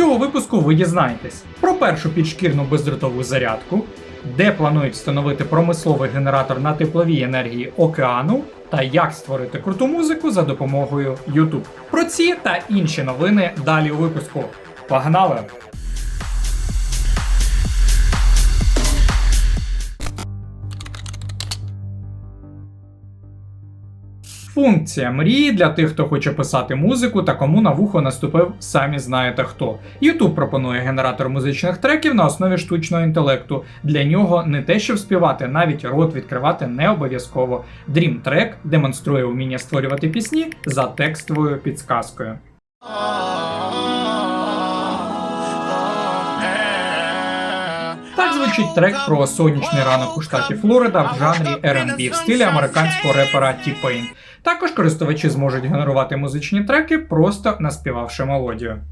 цього випуску ви дізнаєтесь про першу підшкірну бездротову зарядку, де планують встановити промисловий генератор на тепловій енергії океану, та як створити круту музику за допомогою YouTube. Про ці та інші новини далі у випуску. Погнали! Функція мрії для тих, хто хоче писати музику та кому на вухо наступив самі знаєте хто. YouTube пропонує генератор музичних треків на основі штучного інтелекту. Для нього не те, щоб співати, навіть рот відкривати не обов'язково. Dream демонструє вміння створювати пісні за текстовою підсказкою. Звучить трек про сонячний ранок у штаті Флорида в жанрі R&B в стилі американського репера T-Pain. Також користувачі зможуть генерувати музичні треки, просто наспівавши мелодію.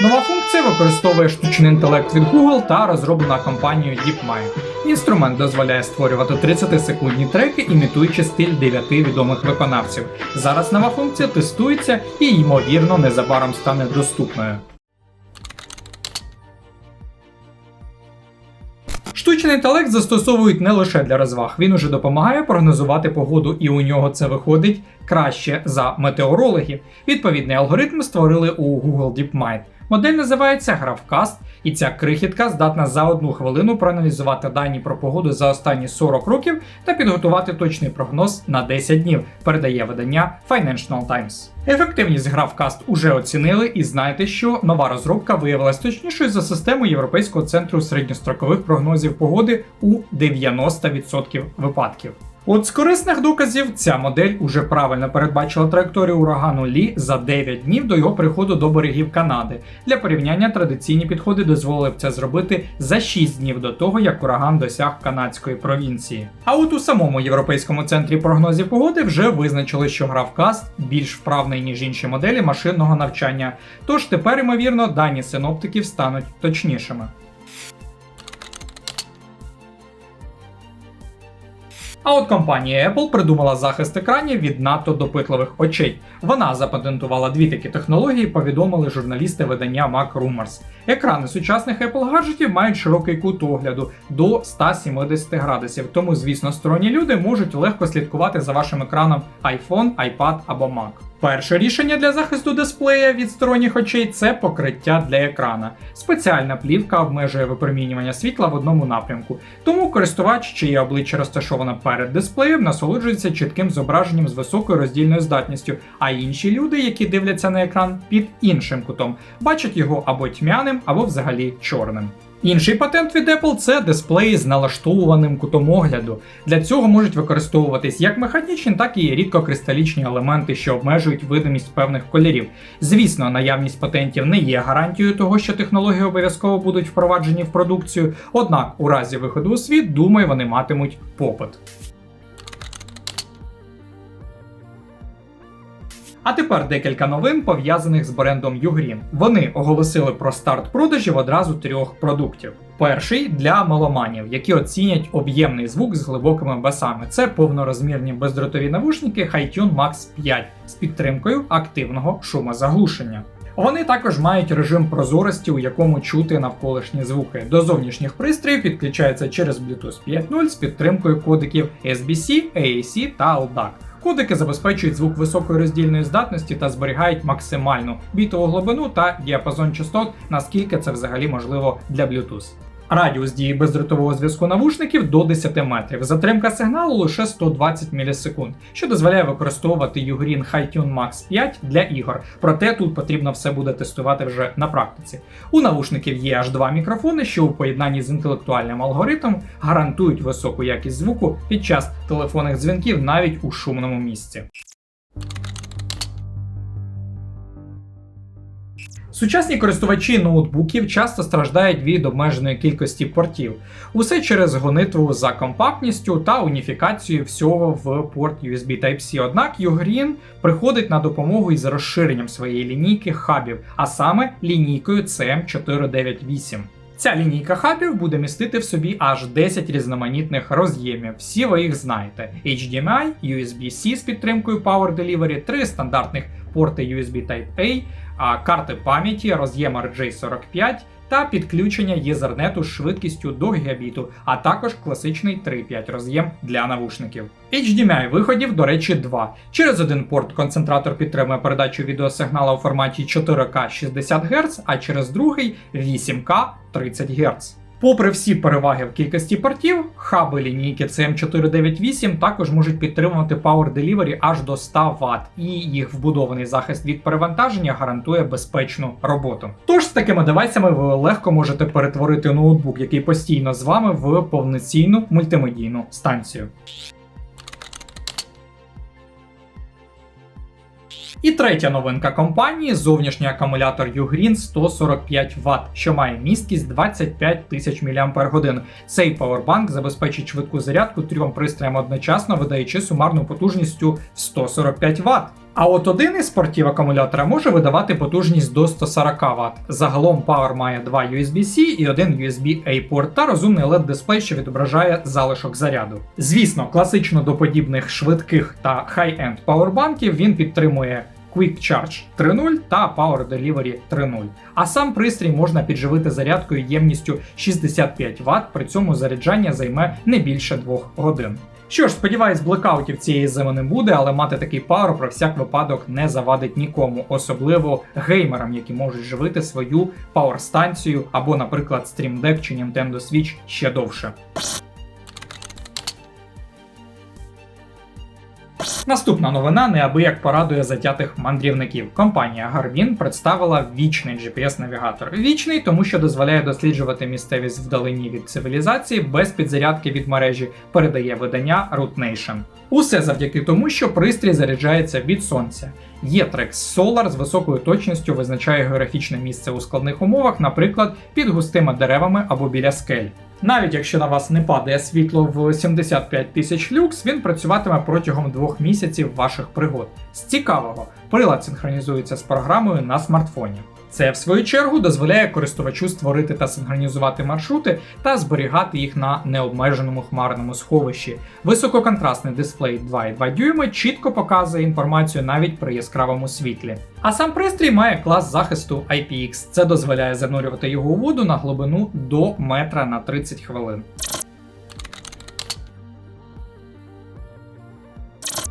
Нова функція використовує штучний інтелект від Google та розроблена компанією DeepMind. Інструмент дозволяє створювати 30-секундні треки, імітуючи стиль 9 відомих виконавців. Зараз нова функція тестується і, ймовірно, незабаром стане доступною. Штучний інтелект застосовують не лише для розваг, він уже допомагає прогнозувати погоду, і у нього це виходить краще за метеорологів. Відповідний алгоритм створили у Google DeepMind. Модель називається GraphCast, і ця крихітка здатна за одну хвилину проаналізувати дані про погоду за останні 40 років та підготувати точний прогноз на 10 днів, передає видання Financial Times. Ефективність GraphCast уже оцінили, і знаєте, що нова розробка виявилась точнішою за систему Європейського центру середньострокових прогнозів погоди у 90% випадків. От з корисних доказів ця модель уже правильно передбачила траєкторію урагану Лі за 9 днів до його приходу до берегів Канади. Для порівняння традиційні підходи дозволили б це зробити за 6 днів до того, як ураган досяг канадської провінції. А от у самому європейському центрі прогнозів погоди вже визначили, що GraphCast більш вправний ніж інші моделі машинного навчання. Тож тепер, ймовірно, дані синоптиків стануть точнішими. А от компанія Apple придумала захист екранів від надто допитливих очей. Вона запатентувала дві такі технології, повідомили журналісти видання Mac Rumors. Екрани сучасних Apple гаджетів мають широкий кут огляду до 170 градусів, тому, звісно, сторонні люди можуть легко слідкувати за вашим екраном iPhone, iPad або Mac. Перше рішення для захисту дисплея від сторонніх очей це покриття для екрана. Спеціальна плівка обмежує випромінювання світла в одному напрямку, тому користувач, чиє обличчя розташоване перед дисплеєм, насолоджується чітким зображенням з високою роздільною здатністю, а інші люди, які дивляться на екран під іншим кутом, бачать його або тьмяним, або взагалі чорним. Інший патент від Apple це дисплеї з налаштовуваним кутом огляду. Для цього можуть використовуватись як механічні, так і рідкокристалічні елементи, що обмежують видимість певних кольорів. Звісно, наявність патентів не є гарантією того, що технології обов'язково будуть впроваджені в продукцію, однак у разі виходу у світ, думаю, вони матимуть попит. А тепер декілька новин пов'язаних з брендом Ugreen. Вони оголосили про старт продажів одразу трьох продуктів. Перший для меломанів, які оцінять об'ємний звук з глибокими басами. Це повнорозмірні бездротові навушники HiTune Max 5 з підтримкою активного шумозаглушення. Вони також мають режим прозорості, у якому чути навколишні звуки. До зовнішніх пристроїв підключаються через Bluetooth 5.0 з підтримкою кодиків SBC, AAC та LDAC. Кодики забезпечують звук високої роздільної здатності та зберігають максимальну бітову глибину та діапазон частот, наскільки це взагалі можливо для Bluetooth. Радіус дії бездротового зв'язку навушників до 10 метрів. Затримка сигналу лише 120 мілісекунд, що дозволяє використовувати Ugreen HiTune Max 5 для ігор. Проте тут потрібно все буде тестувати вже на практиці. У навушників є аж два мікрофони, що у поєднанні з інтелектуальним алгоритмом гарантують високу якість звуку під час телефонних дзвінків навіть у шумному місці. Сучасні користувачі ноутбуків часто страждають від обмеженої кількості портів. Усе через гонитву за компактністю та уніфікацію всього в порт USB Type-C. Однак Ugreen приходить на допомогу із розширенням своєї лінійки хабів, а саме лінійкою CM498. Ця лінійка хабів буде містити в собі аж 10 різноманітних роз'ємів. Всі ви їх знаєте: HDMI, USB-C з підтримкою Power Delivery, три стандартних порти USB Type-A, карти пам'яті, роз'єм RJ45 та підключення Ethernet з швидкістю до гігабіту, а також класичний 3.5 роз'єм для навушників. HDMI виходів, до речі, два. Через один порт концентратор підтримує передачу відеосигналу у форматі 4К 60 Гц, а через другий 8К 30 Гц. Попри всі переваги в кількості портів, хаби лінійки CM498 також можуть підтримувати Power Delivery аж до 100 Вт, і їх вбудований захист від перевантаження гарантує безпечну роботу. Тож з такими девайсами ви легко можете перетворити ноутбук, який постійно з вами, в повноцінну мультимедійну станцію. І третя новинка компанії зовнішній акумулятор Ugreen 145 Вт, що має місткість 25 тисяч мАч. Цей павербанк забезпечить швидку зарядку трьом пристроям одночасно, видаючи сумарну потужністю 145 Вт. А от один із портів акумулятора може видавати потужність до 140 Вт. Загалом Power має два USB-C і один USB-A порт та розумний LED дисплей, що відображає залишок заряду. Звісно, класично до подібних швидких та хай-енд павербанків він підтримує Quick Charge 3.0 та Power Delivery 3.0. А сам пристрій можна підживити зарядкою ємністю 65 Вт, при цьому заряджання займе не більше 2 годин. Що ж, сподіваюсь, блекаутів цієї зими не буде, але мати такий пару про всяк випадок не завадить нікому, особливо геймерам, які можуть живити свою пауерстанцію або, наприклад, стрімдек чи Nintendo Switch ще довше. Наступна новина неабияк порадує затятих мандрівників. Компанія Garmin представила вічний GPS-навігатор. Вічний, тому що дозволяє досліджувати місцевість вдалині від цивілізації без підзарядки від мережі, передає видання Root Nation. Усе завдяки тому, що пристрій заряджається від сонця. Є-Trex Solar з високою точністю визначає географічне місце у складних умовах, наприклад, під густими деревами або біля скель. Навіть якщо на вас не падає світло в 75 тисяч люкс, він працюватиме протягом двох місяців ваших пригод. З цікавого, прилад синхронізується з програмою на смартфоні. Це, в свою чергу, дозволяє користувачу створити та синхронізувати маршрути та зберігати їх на необмеженому хмарному сховищі. Висококонтрастний дисплей 2,2 дюйми чітко показує інформацію навіть при яскравому світлі. А сам пристрій має клас захисту IPX. Це дозволяє занурювати його у воду на глибину до метра на 30 хвилин.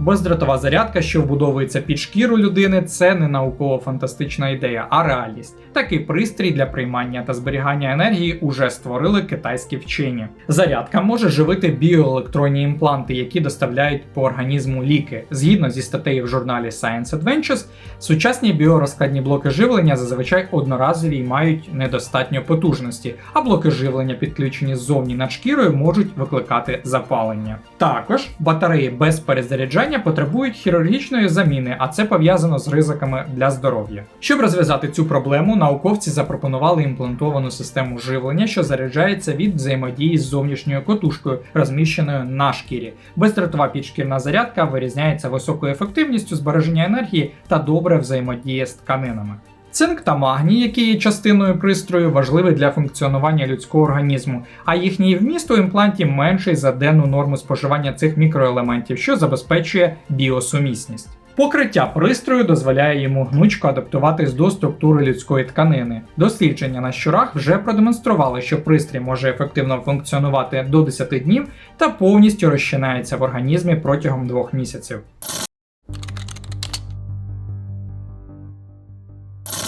Бездротова зарядка, що вбудовується під шкіру людини, це не науково-фантастична ідея, а реальність. Такий пристрій для приймання та зберігання енергії уже створили китайські вчені. Зарядка може живити біоелектронні імпланти, які доставляють по організму ліки. Згідно зі статтею в журналі Science Adventures, сучасні біорозкладні блоки живлення зазвичай одноразові і мають недостатньо потужності, а блоки живлення, підключені ззовні над шкірою, можуть викликати запалення. Також батареї без перезаряджання потребують хірургічної заміни, а це пов'язано з ризиками для здоров'я. Щоб розв'язати цю проблему, науковці запропонували імплантовану систему живлення, що заряджається від взаємодії з зовнішньою котушкою, розміщеною на шкірі. Бездротова підшкірна зарядка вирізняється високою ефективністю збереження енергії та добре взаємодіє з тканинами. Цинк та магній, які є частиною пристрою, важливі для функціонування людського організму, а їхній вміст у імпланті менший за денну норму споживання цих мікроелементів, що забезпечує біосумісність. Покриття пристрою дозволяє йому гнучко адаптуватись до структури людської тканини. Дослідження на щурах вже продемонстрували, що пристрій може ефективно функціонувати до 10 днів та повністю розчинається в організмі протягом двох місяців.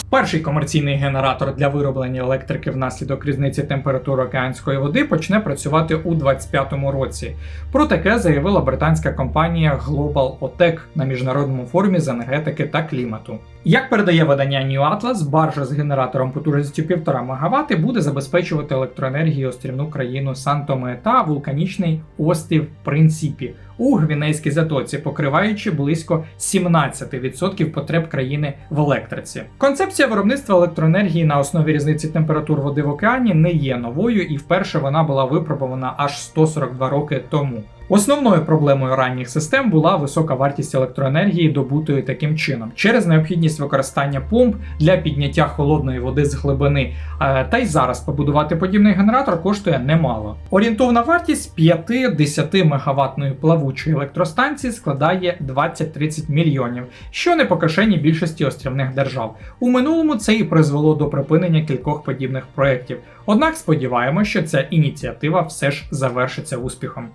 Перший комерційний генератор для вироблення електрики внаслідок різниці температури океанської води почне працювати у 2025 році. Про таке заявила британська компанія Global OTEC на міжнародному форумі з енергетики та клімату. Як передає видання New Atlas, баржа з генератором потужністю 1,5 МВт буде забезпечувати електроенергію острівну країну Сан-Томе та вулканічний острів Принципі у Гвінейській затоці, покриваючи близько 17% потреб країни в електриці. Концепція виробництва електроенергії на основі різниці температур води в океані не є новою, і вперше вона була випробована аж 142 роки тому. Основною проблемою ранніх систем була висока вартість електроенергії, добутої таким чином, через необхідність використання помп для підняття холодної води з глибини. Е, Та й зараз побудувати подібний генератор коштує немало. Орієнтовна вартість 5-10 мегаваттної плавучої електростанції складає 20-30 мільйонів, що не по кишені більшості острівних держав. У минулому це і призвело до припинення кількох подібних проєктів. Однак сподіваємося, що ця ініціатива все ж завершиться успіхом.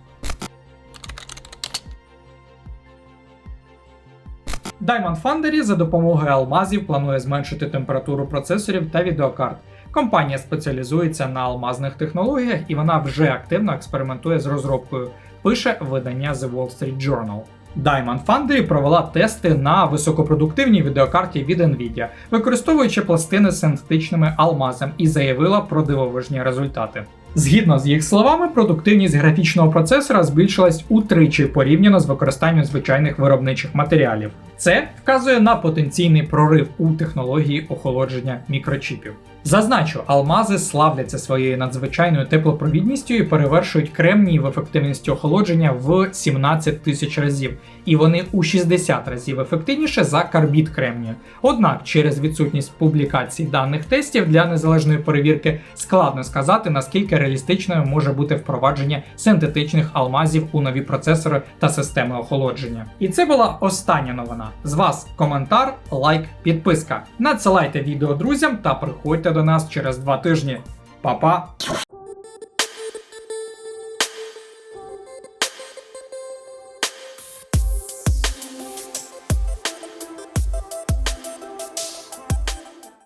Diamond Foundry за допомогою алмазів планує зменшити температуру процесорів та відеокарт. Компанія спеціалізується на алмазних технологіях і вона вже активно експериментує з розробкою, пише видання The Wall Street Journal. Diamond Foundry провела тести на високопродуктивній відеокарті від Nvidia, використовуючи пластини з синтетичними алмазом, і заявила про дивовижні результати. Згідно з їх словами, продуктивність графічного процесора збільшилась утричі порівняно з використанням звичайних виробничих матеріалів. Це вказує на потенційний прорив у технології охолодження мікрочіпів. Зазначу, алмази славляться своєю надзвичайною теплопровідністю і перевершують кремній в ефективності охолодження в 17 тисяч разів, і вони у 60 разів ефективніше за карбід кремнію. Однак, через відсутність публікацій даних тестів для незалежної перевірки складно сказати, наскільки реалістичною може бути впровадження синтетичних алмазів у нові процесори та системи охолодження. І це була остання новина. З вас коментар, лайк, підписка. Надсилайте відео друзям та приходьте до нас через два тижні. Па-па!